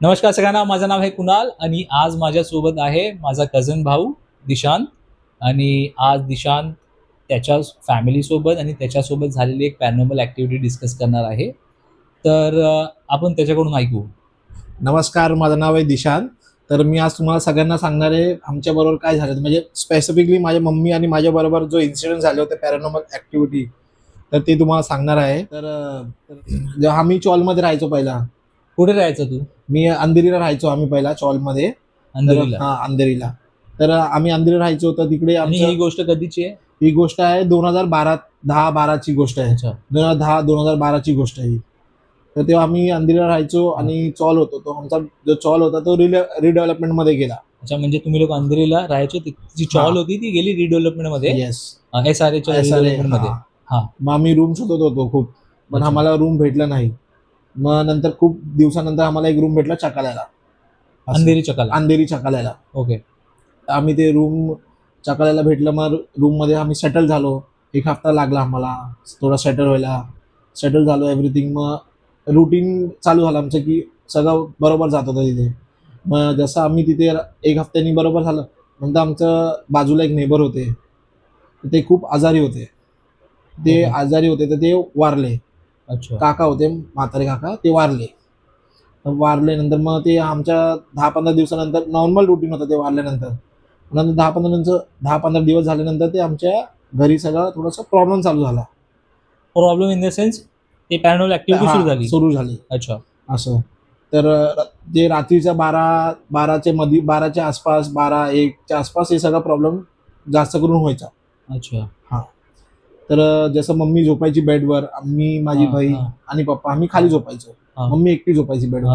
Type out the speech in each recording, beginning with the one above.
नमस्कार सगळ्यांना माझं नाव आहे कुणाल आणि आज माझ्यासोबत आहे माझा कझन भाऊ दिशांत. आणि आज दिशांत त्याच्या फॅमिलीसोबत आणि त्याच्यासोबत झालेली एक पॅरानॉर्मल ॲक्टिव्हिटी डिस्कस करणार आहे. तर आपण त्याच्याकडून ऐकू. नमस्कार माझं नाव आहे दिशांत. तर मी आज तुम्हाला सगळ्यांना सांगणार आहे आमच्याबरोबर काय झालं म्हणजे स्पेसिफिकली माझ्या मम्मी आणि माझ्याबरोबर जो इन्सिडेंट झाले होते पॅरानॉमल ॲक्टिव्हिटी तर ते तुम्हाला सांगणार आहे. तर तर जेव्हा आम्ही चॉलमध्ये राहायचो पहिला कुठे राहायचं तू? मी अंधेरीला राहायचो आम्ही पहिला चॉलमध्ये अंधेरीला? हा अंधेरीला. तर आम्ही अंधेरी राहायचो तर तिकडे आमचं ही गोष्ट कधीची आहे? ही गोष्ट आहे दोन हजार बारा दहा बाराची गोष्ट आहे. अच्छा. दोन हजार दहा दोन हजार बाराची गोष्ट आहे ही. तर तेव्हा आम्ही अंधेरीला राहायचो आणि चॉल होतो. तो आमचा जो चॉल होता तो रिडेव्हलपमेंटमध्ये गेला. अच्छा म्हणजे तुम्ही लोक अंधेरीला राहायचे ती जी चॉल. होती ती गेली रिडेव्हलपमेंटमध्ये येस एस आर एच्या SRA, रिडेव्हलपमेंटमध्ये. हा. मग आम्ही रूम शोधत होतो खूप. पण. आम्हाला रूम भेटला नाही. मग नंतर खूप दिवसानंतर आम्हाला एक रूम भेटला चकाल्याला. अंधेरी चकाला. अंधेरी चकाल्याला. ओके. आम्ही ते रूम चकाल्याला भेटलं मग रूममध्ये आम्ही सेटल झालो. एक हफ्ता लागला आम्हाला. थोडा सेटल व्हायला. सेटल झालो एव्हरीथिंग मग रुटीन चालू झालं आमचं की सगळं बरोबर जात होतं तिथे. मग जसं आम्ही तिथे एक हफ्त्यानी बरोबर झालं नंतर आमचं बाजूला एक नेबर होते. ते खूप आजारी होते. ते. आजारी होते तर ते वारले. अच्छा. काका होते म्हातारे काका ते वारले. वारले नंतर मग ते आमच्या दहा पंधरा दिवसानंतर नॉर्मल रुटीन होतं ते वारल्यानंतर. नंतर दहा पंधरा नंतर दहा पंधरा दिवस झाल्यानंतर ते आमच्या घरी सगळं थोडासा प्रॉब्लेम चालू झाला. प्रॉब्लेम इन द सेन्स ते पॅरानॉर्मल ऍक्टिव्हिटी सुरू झाली. सुरू झाली. अच्छा. असं. तर जे रात्रीच्या बारा बाराच्या मध्ये बाराच्या आसपास बारा एकच्या आसपास हे सगळा प्रॉब्लेम जास्त करून व्हायचा. अच्छा. तर जसं मम्मी झोपायची बेडवर मी माझी बहीण हा. आणि पप्पा आम्ही खाली झोपायचो. मम्मी एकटी झोपायची बेडवर.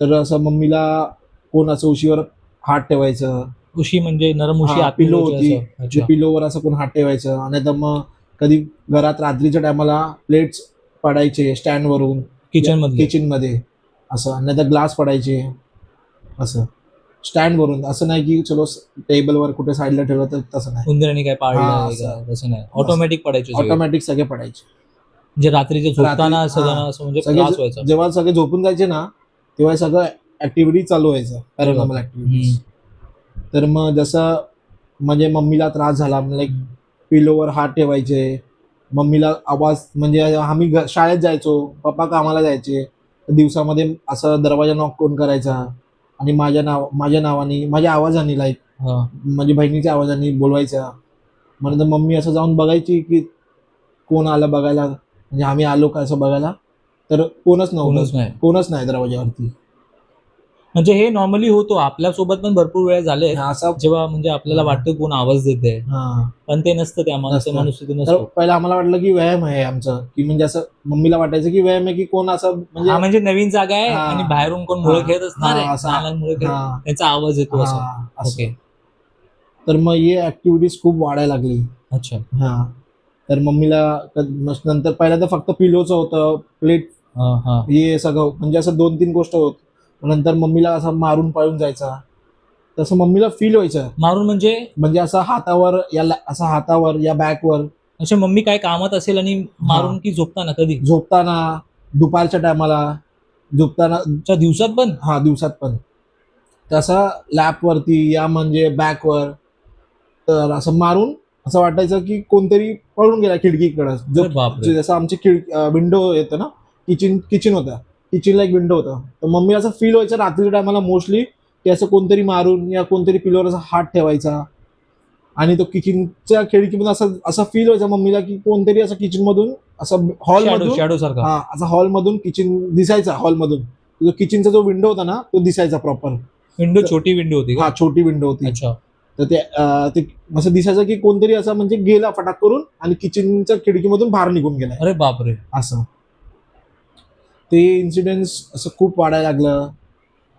तर असं मम्मीला कोण असं उशीवर हात ठेवायचं. उशी म्हणजे नरम उशी मिळवायची होती. पिलोवर असं कोण हात ठेवायचं. आणि तर मग कधी घरात रात्रीच्या टायमाला प्लेट्स पडायचे स्टँडवरून किचनमध्ये किचनमध्ये. असं. नाही तर ग्लास पडायचे. असं. स्टँड वरून. असं नाही की चलो टेबलवर कुठे साईडला ठेवलं तर तसं नाही. उंदराने काय पाळलं. तसं नाही. ऑटोमॅटिक पडायचे सगळे. ऑटोमॅटिक सगळे पडायचे. म्हणजे रात्रीचे झोपताना रात्री- सगळ्यांना. असं म्हणजे सगळे त्रास जे- व्हायचा. जेव्हा सगळे झोपून जायचे ना तेव्हा हे सगळं ऍक्टिव्हिटी चालू व्हायचं. Paranormal activities. तर मग जसं म्हणजे मम्मीला त्रास झाला लाईक पिलोवर हात ठेवायचे. मम्मीला आवाज म्हणजे आम्ही घ- शाळेत जायचो पप्पा कामाला जायचे. दिवसामध्ये असं दरवाजा नॉक कोण करायचा? आणि माझ्या नाव माझ्या नावाने माझ्या आवाजाने लाईक. माझ्या बहिणीच्या आवाजाने बोलवायचा मग नंतर मम्मी असं जाऊन बघायची की कोण आलं बघायला म्हणजे आम्ही आलो का असं बघायला. तर कोणच नव्हतं. कोणच नाही. दरवाजावरती म्हणजे हे नॉर्मली होतो. आपल्यासोबत पण भरपूर वेळ झाले. असं जेव्हा म्हणजे आपल्याला वाटतं कोण आवाज देते हा. पण ते नसतं त्या माणसं. माणूस तिथे नसतो. पहिला आम्हाला वाटलं की व्यायाम आहे आमचं. की म्हणजे असं मम्मीला वाटायचं की व्यायाम आहे की कोण असं म्हणजे म्हणजे नवीन जागा आहे. आणि बाहेरून कोण मुळे. खेळत असणार. लहान मुळे खेळत हा, त्यांचा आवाज येतो असं. तर मग हे ऍक्टिव्हिटीज खूप वाढायला लागली. अच्छा. हा. तर मम्मीला नंतर पहिला तर फक्त पिलोचं होतं प्लेट हे सगळं म्हणजे असं दोन तीन गोष्ट होत नंतर मम्मीला असं मारून पळून जायचा. तसं मम्मीला फील व्हायचं. मारून म्हणजे? म्हणजे असं हातावर या असं हातावर या बॅकवर अच्छा मम्मी काय कामात असेल आणि मारून की झोपताना कधी? झोपताना दुपारच्या टायमाला झोपताना अच्छा दिवसात पण? हा दिवसात पण. तसं लॅपवरती या म्हणजे बॅकवर तर असं मारून असं वाटायचं की कोणतरी पळून गेला खिडकीकडं. अरे बापरे. जसं आमची खिड विंडो येतं ना किचन किचन होता. किचनला एक विंडो होता. तर मम्मी असं फील व्हायचं रात्रीच्या टायमाला मोस्टली की असं कोणतरी मारून या कोणतरी पिलोवर असा हात ठेवायचा. आणि तो किचनच्या खिडकीमधून असं असं फील व्हायचं मम्मीला की कोणतरी असं किचन मधून असं हॉल शॅडो सारखा. हा असा हॉल मधून किचन दिसायचा हॉल मधून. जो किचनचा जो विंडो होता ना तो दिसायचा प्रॉपर विंडो छोटी विंडो होती हा छोटी विंडो होती. अच्छा. तर ते असं दिसायचं की कोणतरी असं म्हणजे गेला फटाक करून आणि किचनच्या खिडकीमधून बाहेर निघून गेलाय. अरे बापरे. असं. ते इन्सिडेंट्स असं खूप वाढायला लागलं.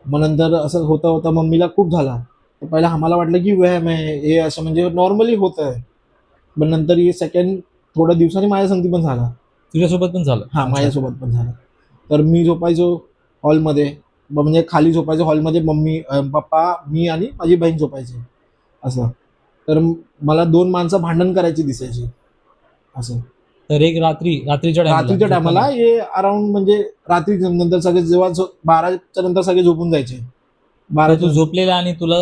मग नंतर असं होता होता मम्मीला खूप झाला. तर पहिला आम्हाला वाटलं की व्यायाम आहे. हे असं म्हणजे नॉर्मली होत आहे पण नंतर हे सेकंड थोड्या दिवसांनी माझ्या संगती पण झाला. तुझ्यासोबत पण झालं? हा माझ्यासोबत पण झालं. तर मी झोपायचो हॉलमध्ये म्हणजे खाली झोपायचो हॉलमध्ये मम्मी पप्पा मी आणि माझी बहीण झोपायची. असं. तर मला दोन माणसं भांडण करायची दिसायची. असं. तर एक रात्री रात्रीच्या रात्रीच्या टायमाला. हे अराउंड म्हणजे रात्री नंतर सगळे जेव्हा बाराच्या नंतर सगळे झोपून जायचे. बारा तू झोपलेला आणि तुला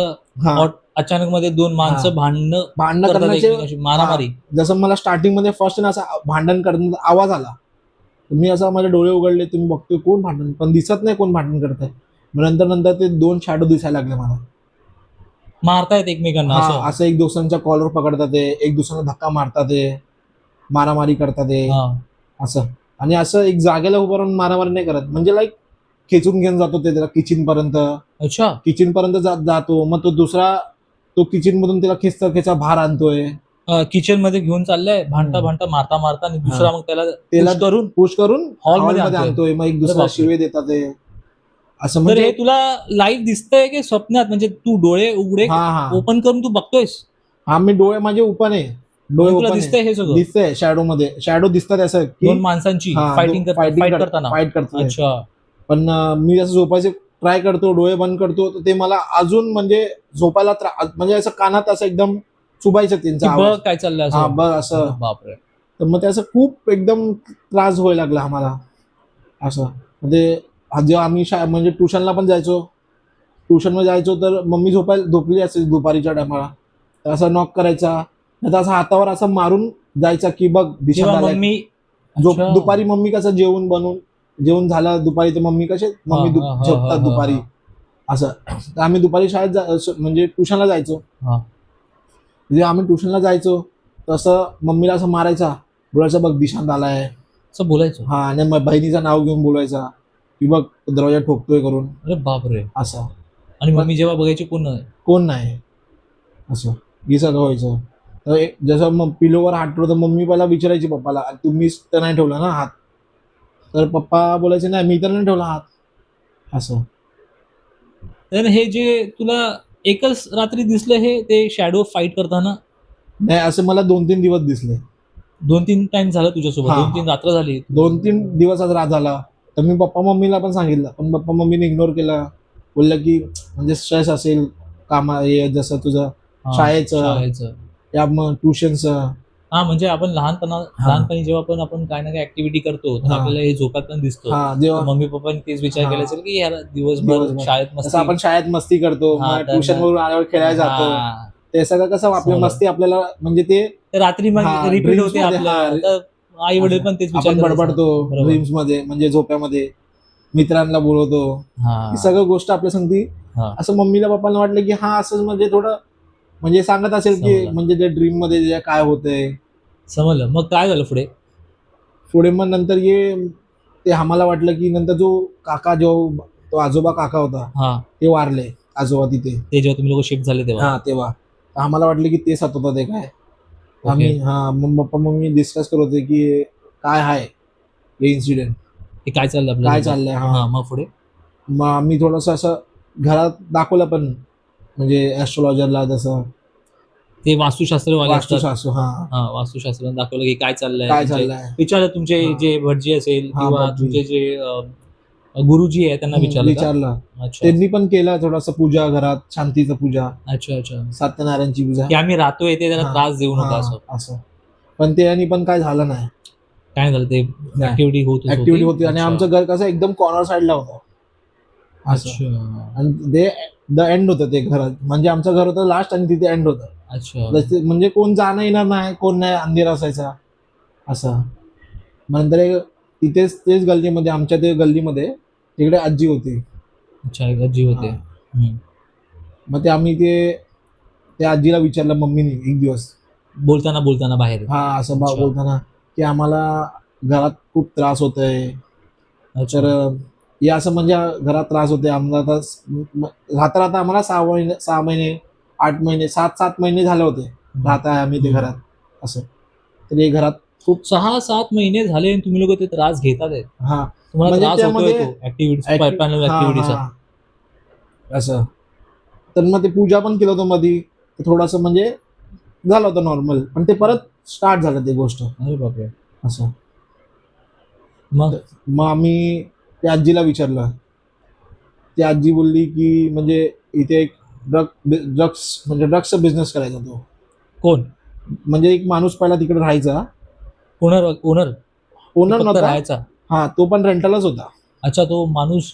अचानक मध्ये दोन माणसं. भांडणं भांडणं करण्याचे मारामारी. जसं मला स्टार्टिंगमध्ये फर्स्ट ना असं भांडण करण्याचा आवाज आला. मी असं माझे डोळे उघडले तुम्ही बघतोय कोण भांडण पण दिसत नाही कोण भांडण करतंय. मग नंतर नंतर ते दोन शॅडो दिसायला लागले मला. मारतायत एकमेकांना असं. असं एक दुसऱ्यांच्या कॉलर पकडतात ते एक दुसऱ्यांना धक्का मारतात मारामारी करतात हा. असं. आणि असं एक जागेला उभं राहून मारामारी नाही करत. म्हणजे लाईक खेचून घेऊन जातो ते त्याला किचन पर्यंत अच्छा. किचन पर्यंत जातो. मग तो दुसरा तो किचन मधून त्याला खेचता खेचा भार आणतोय. किचनमध्ये घेऊन चाललंय. भांडता. भांडता मारता मारता आणि दुसरा मग त्याला त्याला करून पुश करून Hall मध्ये आणतोय. मग एक दुसरा. शिवे देतात ते असं म्हणजे हे तुला लाईव्ह दिसतंय की स्वप्नात? म्हणजे तू डोळे उघडे ओपन करून तू बघतोयस? हा मी डोळे माझे ओपन आहे. डोळे दिसतंय हे सगळं? दिसतंय शॅडो मध्ये. शॅडो दिसतात असं की दोन माणसांची फायटिंग फाईट करताना. फाईट करतोय. अच्छा. पण अं, मी असं झोपायचे ट्राय करतो डोळे बंद करतो तर ते मला अजून म्हणजे झोपायला त्रा- म्हणजे असं कानात असं एकदम चुबायचं की त्यांचा बघ आवाज. काय चाललंय हा असं बघ असं. बापरे. तर मग ते असं खूप एकदम त्रास व्हायला लागला आम्हाला. असं. म्हणजे हा जेव्हा आम्ही शा म्हणजे ट्युशनला पण जायचो. ट्युशनला जायचो तर मम्मी झोपायला झोपली असेल दुपारीच्या टायमाला तर असं नॉक करायचा. नाही असं हातावर असं मारून जायचा की बघ दिशा. मम्मी अच्छा. दुपारी मम्मी कसं जेवण बनवून जेवण झालं दुपारी तर मम्मी कसे? मम्मी झोपतात दुपारी. असं. आम्ही दुपारी शाळेत जा- म्हणजे ट्युशनला जायचो. हा. म्हणजे आम्ही ट्युशनला जायचो. तसं मम्मीला असं मारायचा. बोलायचं बघ दिशांत आलाय. असं बोलायचं? हा आणि मग बहिणीचं नाव घेऊन बोलायचा. की बघ दरवाजा ठोकतोय करून. अरे बापरे. असं. आणि मम्मी जेव्हा बघायची कोण नाही? कोण नाही? असं. हे सगळं व्हायचं. तर जसं मग पिलोवर हात ठेवलं तर मम्मी पहिला विचारायची पप्पाला तुम्हीच तर नाही ठेवला ना हात? तर पप्पा बोलायचे नाही मी तर नाही ठेवला हात. असं. तर हे जे तुला एकच रात्री दिसलं हे ते शॅडो फाईट करताना? नाही असं मला दोन तीन दिवस दिसले. दोन तीन टाइम झालं तुझ्यासोबत. दोन तीन रात्र झाली? दोन तीन दिवस आज रात झाला. तर मी पप्पा मम्मीला पण सांगितलं. पण पप्पा मम्मीने इग्नोर केला. बोललं की म्हणजे स्ट्रेस असेल कामा हे जसं तुझं शाळेचं. या मग ट्युशनचं हा म्हणजे आपण लहानपणा. लहानपणी जेव्हा पण आपण काय ना काय ऍक्टिव्हिटी करतो तर. आपल्याला हे झोपात पण दिसतो हा मम्मी पप्पांनी तेच विचार. केला असेल की याला दिवसभर. शाळेत मस्ती आपण शाळेत मस्ती करतो ट्युशन वरून आल्यावर खेळायला जातो. ते सगळं कसं आपल्या. मस्ती आपल्याला म्हणजे ते तर रात्री रिपीट होते. तर आई वडील पण तेच विचार. बडबडतो. ड्रीम्समध्ये म्हणजे झोप्यामध्ये मित्रांना बोलवतो सगळं गोष्ट आपल्या सांगती. असं मम्मीला पप्पाला वाटलं की हा असं म्हणजे थोडं म्हणजे सांगत असेल की. म्हणजे ते ड्रीममध्ये जे काय होतंय. समजलं. मग काय झालं पुढे? पुढे मग नंतर ये ते आम्हाला वाटलं की नंतर जो काका जो तो आजोबा काका होता हा. ते वारले आजोबा तिथे. ते जेव्हा तुम्ही लोक शिफ्ट झाले तेव्हा? हा तेव्हा. तर आम्हाला वाटलं की तेच होतं ते काय. आम्ही हा मग पप्पा मम्मी डिस्कस करत होते की काय आहे हे इन्सिडेंट हे काय चाललं आपलं? काय चाललंय हा. हा मग पुढे? मग आम्ही थोडंसं असं घरात दाखवलं पण म्हणजे ऍस्ट्रॉलॉजरला जसं ते वास्तुशास्त्र असतात. वास्तुशास्त्र हा. हा वास्तुशास्त्र दाखवलं की काय चाललंय. काय तुमचे- चाललंय? विचारलं तुमचे हा. जे भटजी असेल हा, किंवा भटजी. तुमचे जे अं, गुरुजी आहे त्यांना विचारलं का? विचारलं. अच्छा. त्यांनी पण केलं थोडंसं पूजा घरात शांतीचं पूजा. अच्छा अच्छा. सत्यनारायणची पूजा. की आम्ही राहतोय ते त्याला हा. त्रास देऊ नका हा, असं. असं. पण त्यानी पण काय झालं नाही. काय झालं? ते ऍक्टिव्हिटी होत ऍक्टिव्हिटी होती आणि अच्छा. आमचं घर कसं एकदम कॉर्नर साईडला होतं. असं. अच्छा. आणि ते द एंड होतं ते घरात म्हणजे आमचं घर होतं लास्ट आणि तिथे एंड होतं. अच्छा. जसे- म्हणजे कोण जाणं येणार नाही कोण नाही अंधेर असायचा. असं. मग नंतर एक तिथेच तेच गल्लीमध्ये आमच्या ते गल्लीमध्ये तिकडे आजी होती. अच्छा आजी होते. हा. हम्म. मग ते आम्ही ते त्या आजीला विचारलं मम्मीने एक दिवस. बोलताना बोलताना बाहेर. हा असं बा अच्छा. बोलताना की आम्हाला घरात खूप त्रास होत आहे तर हे असं म्हणजे घरात त्रास होते आम्हाला राहता राहता आम्हाला सहा महिने सहा महिने आठ महिने सात सात महिने झाले होते. राहत आहे आम्ही ते. घरात. असं. तर हे घरात खूप सहा सात महिने झाले आणि तुम्ही लोक ते त्रास घेतात आहेत. हा. तुम्हाला म्हणजे त्रास ऍक्टिव्हिटीचा. असं. तर मग ते पूजा पण केलं होतं मधी. थोडस म्हणजे झालं होतं नॉर्मल पण ते परत स्टार्ट झालं ते गोष्ट. अरे बापरे. असं. मग? मग आम्ही त्या आजीला विचारलं. ती आजी बोलली की म्हणजे इथे एक ड्रग ड्रग्स म्हणजे ड्रग्सचा बिझनेस करायचा तो. कोण? म्हणजे एक माणूस पहिला तिकडे राहायचा. Owner owner? ओनर फक्त नव्हता. राहायचा? हा तो पण रेंटलच होता. अच्छा तो माणूस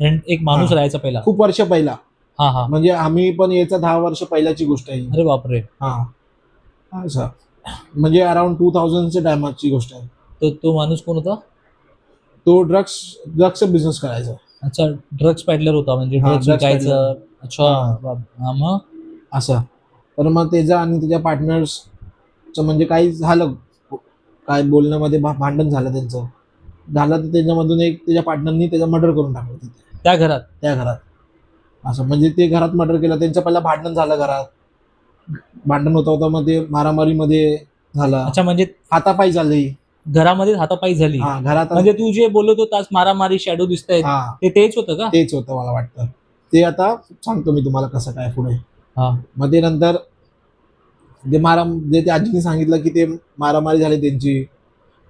एक माणूस हा. राहायचा पहिला. खूप वर्ष पहिला. हा हा. म्हणजे आम्ही पण याचा दहा वर्ष पहिल्याची गोष्ट आहे. अरे बापरे. हा. अच्छा म्हणजे अराउंड टू थाउजंडच्या टायमाची गोष्ट आहे. तर तो माणूस कोण होता? तो ड्रग्स ड्रग्सचा बिझनेस करायचा. अच्छा ड्रग्स पॅडलर होता म्हणजे हा, ड्रग्स drugs विकायचं. अच्छा. हा. बाप- हा, मग? असं. तर मग त्याचा आणि त्याच्या पार्टनर्सचं म्हणजे काही झालं. काय बोलण्यामध्ये भा- भांडण झालं त्यांचं. झालं तर त्याच्यामधून एक त्याच्या पार्टनरनी त्याचा मर्डर करून टाकलं तिथे. त्या घरात? त्या घरात. असं. म्हणजे ते घरात मर्डर केलं. त्यांचं पहिला भांडण झालं घरात. भांडण होता होता मग ते मारामारीमध्ये झालं. अच्छा म्हणजे हातापाई झाली घरामध्ये हातापाई झाली. हा घरात म्हणजे तू जे बोलत होतास मारामारी शॅडो दिसतायत हा. ते तेच होतं का? तेच होतं मला वाटतं. ते आता सांगतो मी तुम्हाला कसं काय पुढे. हा. मग ते नंतर जे मारा जे त्या आजीने सांगितलं की ते मारामारी झाली त्यांची.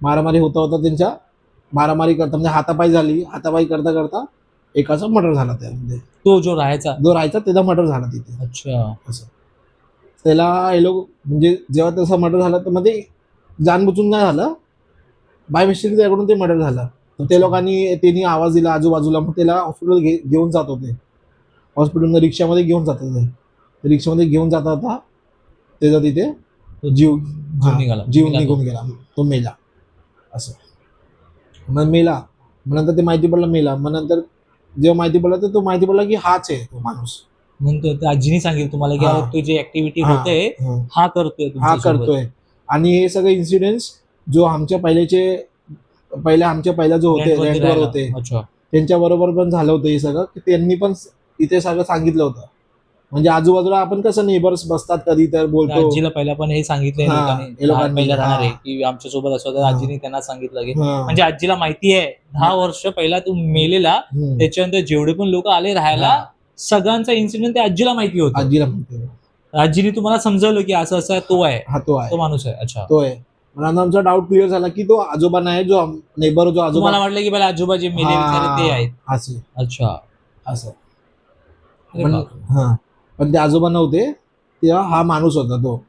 मारामारी होता होता त्यांच्या मारामारी करता म्हणजे हातापाई झाली. हातापाई करता करता एकाचा मर्डर झाला त्यामध्ये. तो जो राहायचा. जो राहायचा त्याचा मर्डर झाला तिथे. अच्छा. असं. त्याला हे लोक म्हणजे जेव्हा तसा मर्डर झाला तर मध्ये जानबुचून नाही झालं. बाय मिस्टेक त्याकडून ते मर्डर झालं. तर ते लोकांनी त्यांनी आवाज दिला आजूबाजूला. मग त्याला हॉस्पिटल घे घेऊन जात होते. हॉस्पिटलमध्ये रिक्षामध्ये घेऊन जात होते. रिक्षामध्ये घेऊन जाता होता त्याचा तिथे तो जीव हा, निघाला. जीव निघाला. निघून गेला. तो मेला. असं. मग मेला. मग नंतर ते माहिती पडलं मेला. मग नंतर जेव्हा माहिती पडलं तर तो माहिती पडला की हाच आहे तो माणूस. म्हणून तो त्या आजीने सांगितलं तुम्हाला की हा. अरे तू जे ऍक्टिव्हिटी हा, होते हा. हा करतोय हा तुमच्यासोबत. करतोय. आणि हे सगळे इन्सिडेंट्स जो आमच्या पहिल्याचे पहिल्या आमच्या पहिल्या जो होते Rent वरती रेंटवर राहायला. होते अच्छा त्यांच्या बरोबर पण झालं होतं हे सगळं की त्यांनी पण इथे सगळं सांगितलं होतं म्हणजे आजूबाजूला आपण कसं नेबर्स बसतात कधी तर त्या बोलतो आजीला पहिला पण हे सांगितलंय हा, लोकांनी हे लोकांनी, पहिला राहणार आहे हा. की आमच्यासोबत असं. हा. आजीने त्यांना सांगितलं की हा. म्हणजे आजीला माहिती आहे दहा वर्ष पहिला तू मेलेला हम्म. त्याच्यानंतर जेवढे पण लोक आले राहायला हा. सगळ्यांचा इन्सिडेंट त्या आजीला माहिती होता आजीला माहिती. आजीने तुम्हाला समजवलं की असं असं तो आहे हा तो आहे तो माणूस आहे अच्छा तो आहे मला आमचा डाऊट क्लिअर झाला की तो आजोबा नाही जो नेबर जो आजोबा तुम्हाला वाटलं की मला आजोबा जे मेले बिचारे ते आहेत? असे. अच्छा. असं. अरे पण बापरे. हा. पण ते आजोबा नव्हते तेव्हा हा माणूस होता तो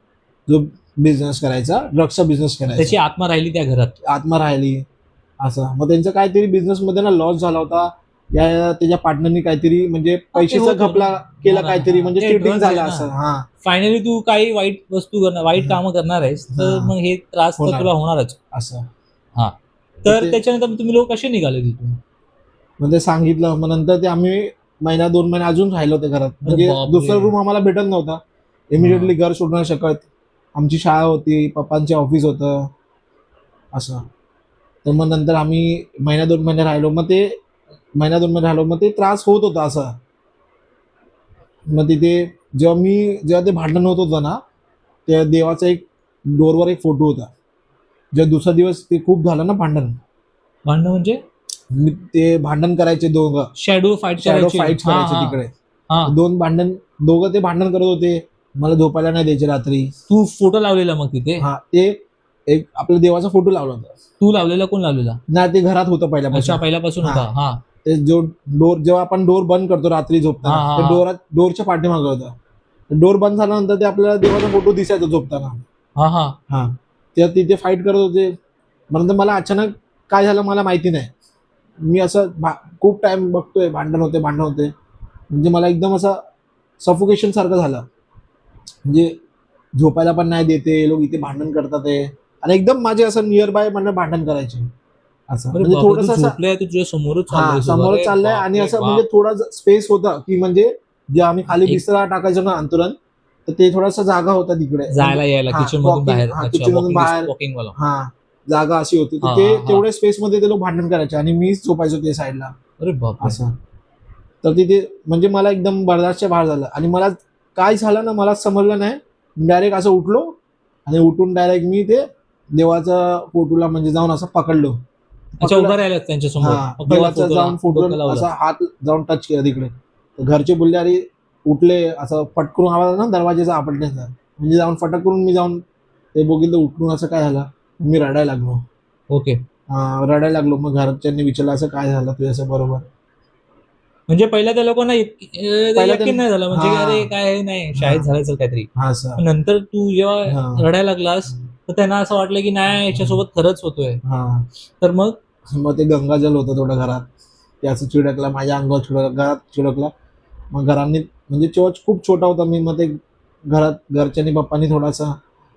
जो बिझनेस करायचा ड्रग्सचा बिझनेस त्याची करायचा. आत्मा राहिली त्या घरात. आत्मा राहिली. असं. मग त्यांचं काहीतरी बिझनेस मध्ये ना लॉस झाला होता. या त्याच्या पार्टनरनी काहीतरी म्हणजे पैशाचा होतं. घपला केला हा, काहीतरी हा. म्हणजे ते चिटिंग drugs झालं आहे ना. असं हा फायनली तू काही वाईट वस्तू करणार वाईट हा. कामं करणार आहेस तर हा. मग हे त्रास तर होणार. तुला होणारच असं तर ते- त्याच्यानंतर तुम्ही लोक कसे निघाले तिथून ते सांगितलं मग नंतर ते आम्ही महिना दोन महिने अजून राहिलो होते घरात म्हणजे बापरे. दुसरा रूम आम्हाला भेटत नव्हता इमिडिएटली घर सोडू नाही शकत आमची शाळा होती पप्पांचे ऑफिस होतं असं तर मग नंतर आम्ही महिना दोन महिने राहिलो मग ते महिना दोन महिने राहिलो मग ते त्रास होत होता असं. मग तिथे जेव्हा मी जेव्हा ते भांडण होत होतं ना त्या देवाचा एक डोरवर एक फोटो होता. जेव्हा दुसरा दिवस ते खूप झालं ना भांडण. भांडण म्हणजे? मी ते भांडण करायचे दोघं. शॅडो फाईट शॅडो फाईट करायचे तिकडे. हा. दोन भांडण दोघं ते भांडण करत होते. मला झोपायला नाही द्यायचे रात्री. तू फोटो लावलेला मग तिथे? हा ते एक आपल्या देवाचा फोटो लावला होता. तू लावलेला कोण लावलेला? नाही ते घरात होतं पहिल्यापासून. पहिल्यापासून. होता. हा. ते जो डोर जेव्हा आपण डोर बंद करतो रात्री झोपताना ते हा. डोरात डोरच्या पाठीमागं होतं. डोर बंद झाल्यानंतर ते आपल्याला देवाचा फोटो दिसायचा झोपताना. हा हा. हा. ते तिथे फाईट करत होते. नंतर मला अचानक काय झालं मला माहिती नाही. मी असं खूप टाइम बघतोय भांडण होते भांडण होते. म्हणजे मला एकदम असं सफोकेशन सारखं झालं. म्हणजे झोपायला पण नाही देते लोक इथे भांडण करतात आहे. आणि एकदम माझे असं नियर बाय म्हणणं भांडण करायचे. असं. म्हणजे थोडस तुझ्या समोरच चाललंय आणि असं. म्हणजे थोडा स्पेस होता की म्हणजे जे आम्ही खाली बिस्तरा टाकायचो ना अंतुरण तर ते थोडासा जागा होता तिकडे. जायला यायला हा, किचन मधून बाहेर. kitchen मधून बाहेर. हा जागा अशी होती. ते. तेवढ्या स्पेस मध्ये ते लोक भांडण करायचे आणि मीच झोपायचो ते साईडला अरे बाप असं. तर तिथे म्हणजे मला एकदम बर्दाश्तच्या बाहेर झालं. आणि मला काय झालं ना मला समजलं नाही. डायरेक्ट असं उठलो आणि उठून डायरेक्ट मी ते देवाच्या फोटोला म्हणजे जाऊन असं पकडलो. अच्छा उभा राहिला त्यांच्यासमोर जाऊन फोटो असा हात जाऊन टच केला तिकडे. घरचे बोलले अरे उठले. असं पटकरून आवाज ना दरवाजाचा आपटण्याचा म्हणजे जाऊन फटक करून मी जाऊन ते बघितलं उठून असं काय झालं? मी रडायला लागलो. ओके. रडायला लागलो. मग घरच्यांनी विचारलं असं काय झालं तुझ्याचं बरोबर? म्हणजे पहिल्या त्या लोकांना यकीन नाही झालं. म्हणजे. अरे काय नाही. शाळेत. झालं काहीतरी. हा नंतर तू जेव्हा. रडायला लागलास तर त्यांना असं वाटलं की नाही याच्यासोबत खरंच होतोय. हा. तर मग? मग ते गंगाजल होतं थोडं घरात. ते असं चिडकला माझ्या अंगावर चिडकला घरात चिडकला. मग घरांनी म्हणजे चोच खूप छोटा होता मी मग ते घरात घरच्यांनी पप्पांनी थोडासा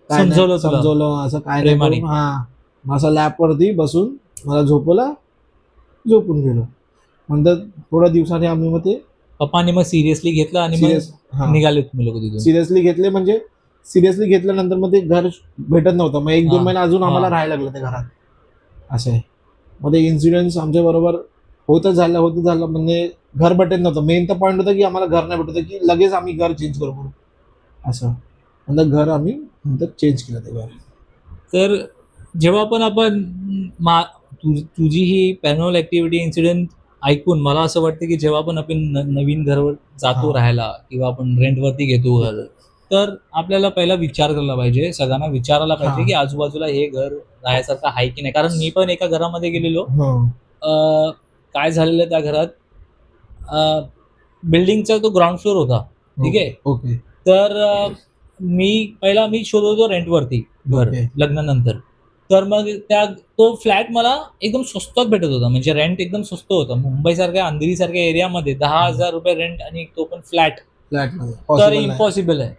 काय नाही, समजवलं तुला. समजवलं असं काय नाही प्रेमाने. करून, हा. मग असं लॅप वरती बसून मला झोपवला झोपून गेलो. नंतर थोड्या दिवसांनी आम्ही मग ते पप्पांनी मग सिरियसली घेतलं आणि सिरियस मग निघाले तुम्ही लोक तिथून सिरियसली घेतले म्हणजे सिरियसली घेतल्यानंतर मग ते घर भेटत नव्हतं. मग एक दोन हा. महिने अजून आम्हाला हा. राहायला लागलं ते घरात. असं आहे. मग ते इन्सिडेंट आमच्या बरोबर होतं झालं होतं झालं. म्हणजे घर भेटत नव्हतं. मेन तर पॉईंट होतं की आम्हाला घर नाही भेटत की लगेच आम्ही घर चेंज करू असं. नंतर घर आम्ही नंतर चेंज केलं ते घर. तर जेव्हा पण आपण मा तु, तुझी ही पॅनोल ऍक्टिव्हिटी इन्सिडेंट ऐकून मला असं वाटतं की जेव्हा पण आपण न- नवीन घरवर जातो. राहायला किंवा आपण रेंटवरती घेतो घर तर आपल्याला पहिला विचार करायला पाहिजे. सगळ्यांना विचारायला पाहिजे. की आजूबाजूला हे घर राहायसारखं आहे की नाही? कारण मी पण एका घरामध्ये गेलेलो. हं. अं, काय झालेलं त्या घरात? बिल्डिंगचा तो ग्राउंड फ्लोअर होता. ठीक आहे? ओके तर अं, मी पहिला मी शोधत होतो रेंटवरती घर ओके. लग्नानंतर. तर मग त्या तो फ्लॅट मला एकदम स्वस्तात भेटत होता. म्हणजे रेंट एकदम स्वस्त होतं. मुंबईसारख्या अंधेरीसारख्या एरियामध्ये दहा हजार रुपये रेंट आणि तो पण फ्लॅट. तर. इम्पॉसिबल आहे.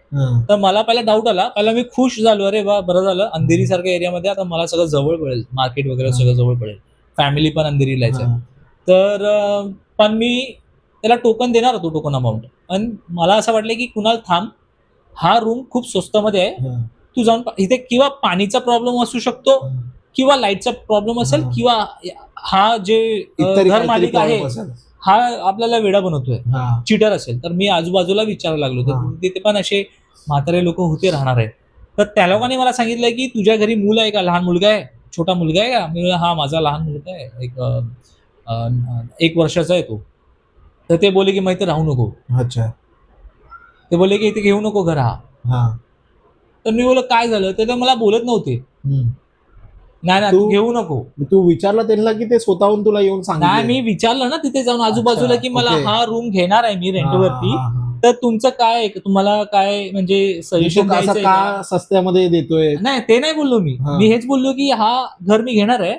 तर मला पहिला डाऊट आला पहिला मी खुश झालो अरे वा बरं झालं अंधेरी सारख्या एरियामध्ये आता मला सगळं जवळ पडेल मार्केट वगैरे. सगळं जवळ पडेल फॅमिली पण अंधेरीला आहे. तर पण मी त्याला टोकन देणार होतो टोकन अमाऊंट पण मला असं वाटलं की कुणाल थांब हा रूम खूप स्वस्तमध्ये आहे. तू जाऊन इथे किंवा पाणीचा प्रॉब्लेम असू शकतो. किंवा लाईटचा प्रॉब्लेम असेल. किंवा हा जे घर मालिक आहे. हा आपल्याला वेडा बनवतोय. हा. चिटर असेल तर मी आजूबाजूला विचारायला लागलो हा. तर तिथे पण असे म्हातारे लोक होते राहणार आहेत. तर त्या लोकांनी मला सांगितलं की तुझ्या घरी मूल आहे का? लहान मुलगा आहे? छोटा मुलगा आहे का? मी म्हणलं, हा माझा लहान मुलगा आहे. एक अं, अं, एक वर्षाचा आहे तो. तर ते बोले की मग इथे राहू नको. अच्छा. ते बोले की इथे घेऊ नको घर. हा. हा तर मी बोललो काय झालं? तर ते मला बोलत नव्हते. नाही नाही तू- तू घेऊ नको तू विचारलं त्यांना की ते स्वतःहून तुला येऊन नाही सांगितलं मी विचारलं ना तिथे जाऊन आजूबाजूला की मला. हा रूम घेणार आहे मी रेंटवरती हा, हा, हा. तर तुमचं काय आहे? तुम्हाला काय म्हणजे सजेशन असं का सस्त्यामध्ये देतोय नाही ते नाही बोललो मी हा. मी हेच बोललो की हा घर मी घेणार आहे.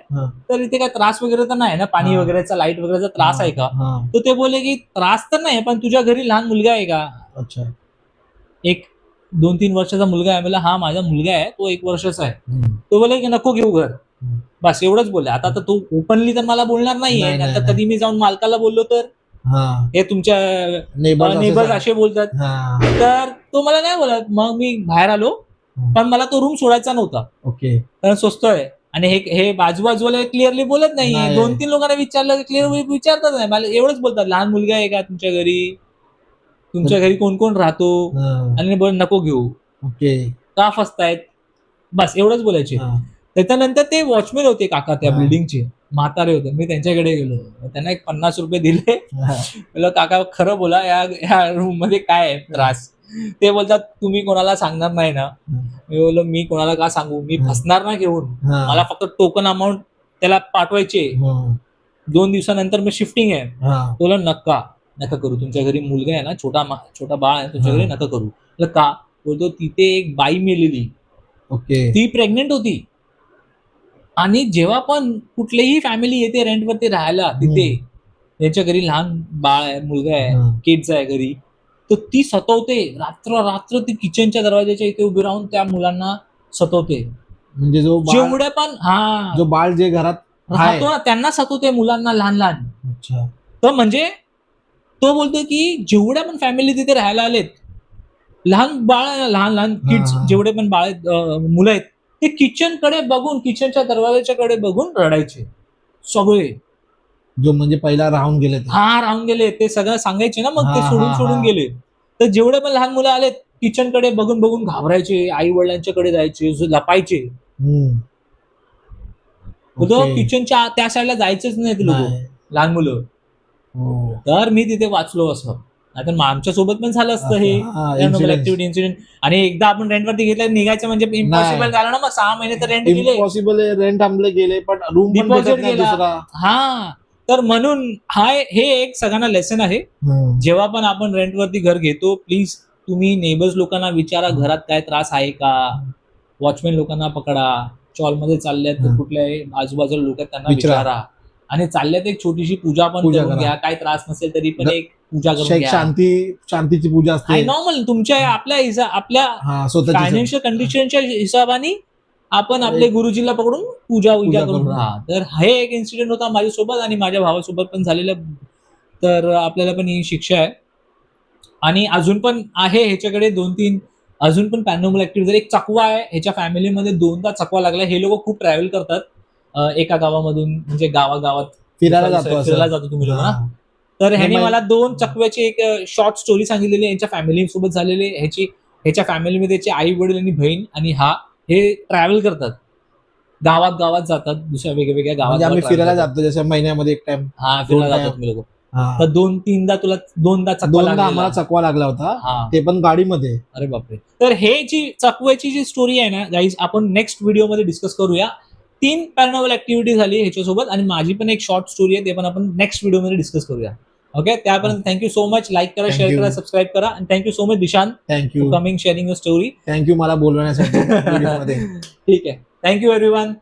तर इथे काय त्रास वगैरे तर नाही ना पाणी हा. वगैरेचा लाइट वगैरेचा त्रास आहे का हा, तर ते बोलले की त्रास तर नाही पण तुझ्या घरी लहान मुलगा आहे का अच्छा एक दोन तीन वर्षाचा मुलगा आहे मला हा माझा मुलगा आहे तो एक वर्षाचा आहे. तो बोले की नको घेऊ घर. बस एवढंच बोलले. आता तर तो ओपनली तर मला बोलणार नाहीये. नाही, नाही, आता. कधी मी जाऊन मालकाला बोललो तर? हा. तुमच्या नेबर नेबर्स असे बोलतात. तर तो मला नाही बोलत. मग मी बाहेर आलो. पण मला तो रूम सोडायचा नव्हता. ओके. कारण स्वस्त आहे. आणि हे हे बाजूबाजूला क्लिअरली बोलत नाही. नाही. दोन तीन लोकांना विचारलं क्लिअर विचारतात नाही. मला एवढंच बोलतात. लहान मुलगा आहे का तुमच्या घरी? तुमच्या घरी कोण कोण राहतो आणि बोल नको घेऊ. ओके. का फसतायत? बस एवढंच बोलायचे. त्याच्यानंतर ते वॉचमॅन होते काका त्या. बिल्डिंगचे म्हातारे होते. मी त्यांच्याकडे गेलो. त्यांना एक पन्नास रुपये दिले. म्हणलं काका खरं बोला या या रूममध्ये काय आहे? त्रास. ते बोलतात तुम्ही कोणाला सांगणार नाही ना? मी बोललो मी कोणाला का सांगू? मी. फसणार ना घेऊन. मला फक्त टोकन अमाऊंट त्याला पाठवायचे दोन दिवसानंतर मी शिफ्टिंग आहे. तो बोलला नका करू. तुमच्या घरी मुलगा आहे ना छोटा मा- छोटा बाळ आहे तुमच्या घरी. नका करू. म्हटलं का? बोलतो तिथे एक बाई मेलेली. ओके. ती प्रेग्नेंट होती. आणि जेव्हा पण कुठलीही फॅमिली येते रेंटवरती राहायला तिथे. त्यांच्या घरी लहान बाळ आहे मुलगा आहे हा, किड्स आहे घरी. तर ती सतवते. रात्र रात्र ती किचनच्या दरवाजाच्या इथे उभी राहून त्या मुलांना सतवते. म्हणजे जो बाळ जेवढ्या पण हा. जो बाळ जे घरात आहे. राहतो ना त्यांना सतवते मुलांना लहान लहान अच्छा. तर म्हणजे तो बोलतो की जेवढ्या पण फॅमिली तिथे राहायला आलेत लहान बाळ लहान लहान किड्स. जेवढे पण बाळ मुलं आहेत ते किचनकडे बघून किचनच्या दरवाजाच्या कडे बघून रडायचे सगळे जो म्हणजे पहिला राहून गेले. हा राहून गेले ते सगळं सांगायचे ना मग ते हा, सोडून हा, सोडून हा. गेले तर जेवढे पण लहान मुलं आलेत किचनकडे बघून बघून घाबरायचे आई वडिलांच्याकडे जायचे जो लपायचे हम्म. तो ओके. किचनच्या त्या साईडला जायचंच नाही ते लोक नाही. लहान मुलं. तर मी तिथे वाचलो असं नाहीतर मग आमच्यासोबत पण झालं असतं हे हा. ऍक्टिव्हिटी इन्सिडेंट आणि एकदा आपण रेंटवरती घेतलं निघायचं म्हणजे इम्पॉसिबल. झालं ना मग सहा महिने तर रेंट दिले इम्पॉसिबल आहे रेंट आमले गेले पण रूम नाही गेला. दुसरा हा तर म्हणून हा हे एक सगळ्यांना लेसन आहे. जेव्हा पण आपण रेंटवरती घर घेतो प्लीज तुम्ही नेबर्स लोकांना विचारा घरात काय त्रास आहे का वॉचमॅन लोकांना पकडा चॉलमध्ये चालल्यात तर हा. कुठल्या आजूबाजूला लोक आहेत त्यांना विचारा. आणि चालल्यात एक छोटीशी पूजा पण पूजा करून करा. घ्या. काय त्रास नसेल तरी पण एक पूजा करून घ्या. शांती शांतीची पूजा असते. नॉर्मल तुमच्या आपल्या हिसा- आपल्या हा स्वतःची फायनान्शियल कंडिशनच्या हिशोबाने आपण आपले गुरुजीला पकडून पूजा पूजा पूजा करून करून. राहा तर हे एक इन्सिडेंट होता माझ्यासोबत आणि माझ्या भावासोबत पण झालेलं. तर आपल्याला पण ही शिक्षा आहे. आणि अजून पण आहे ह्याच्याकडे दोन तीन अजून पण पॅनोमल ऍक्टिव्हिटी एक चकवा आहे ह्याच्या फॅमिलीमध्ये दोनदा चकवा लागला. हे लोक खूप ट्रॅव्हल करतात. एका गावामधून म्हणजे गावागावात फिरायला जातो असं. फिरायला जातो तुम्ही लोक ना हा. तर ह्याने मला दोन चकव्याची एक शॉर्ट स्टोरी सांगितलेली यांच्या फॅमिली सोबत झालेली. ह्याची ह्याच्या फॅमिलीमध्ये त्याचे आई वडील आणि बहीण आणि हा हे ट्रॅव्हल करतात गावात गावात जातात दुसऱ्या वेगवेगळ्या गावात म्हणजे आम्ही गावात फिरायला travel करतात. जातो जसं महिन्यामध्ये एक टाइम हा फिरायला दोन जातात time. तुम्ही लोक तर दोन तीनदा तुला दोनदा चकवा दोनदा लागलेला. आम्हाला चकवा लागला होता हा ते पण गाडीमध्ये अरे बापरे तर हे जी चकव्याची जी स्टोरी आहे ना गाईज आपण नेक्स्ट व्हिडिओमध्ये डिस्कस करूया तीन पॅरानॉवल ऍक्टिव्हिटी झाली ह्याच्यासोबत आणि माझी पण एक शॉर्ट स्टोरी आहे ते पण आपण नेक्स्ट व्हिडिओमध्ये डिस्कस करूया. ओके त्यापर्यंत thank you so much like करा शेअर. करा सबस्क्राईब करा आणि thank you so much Dishant thank you coming sharing your story thank you मला बोलवण्यासाठी ठीक आहे. Thank you everyone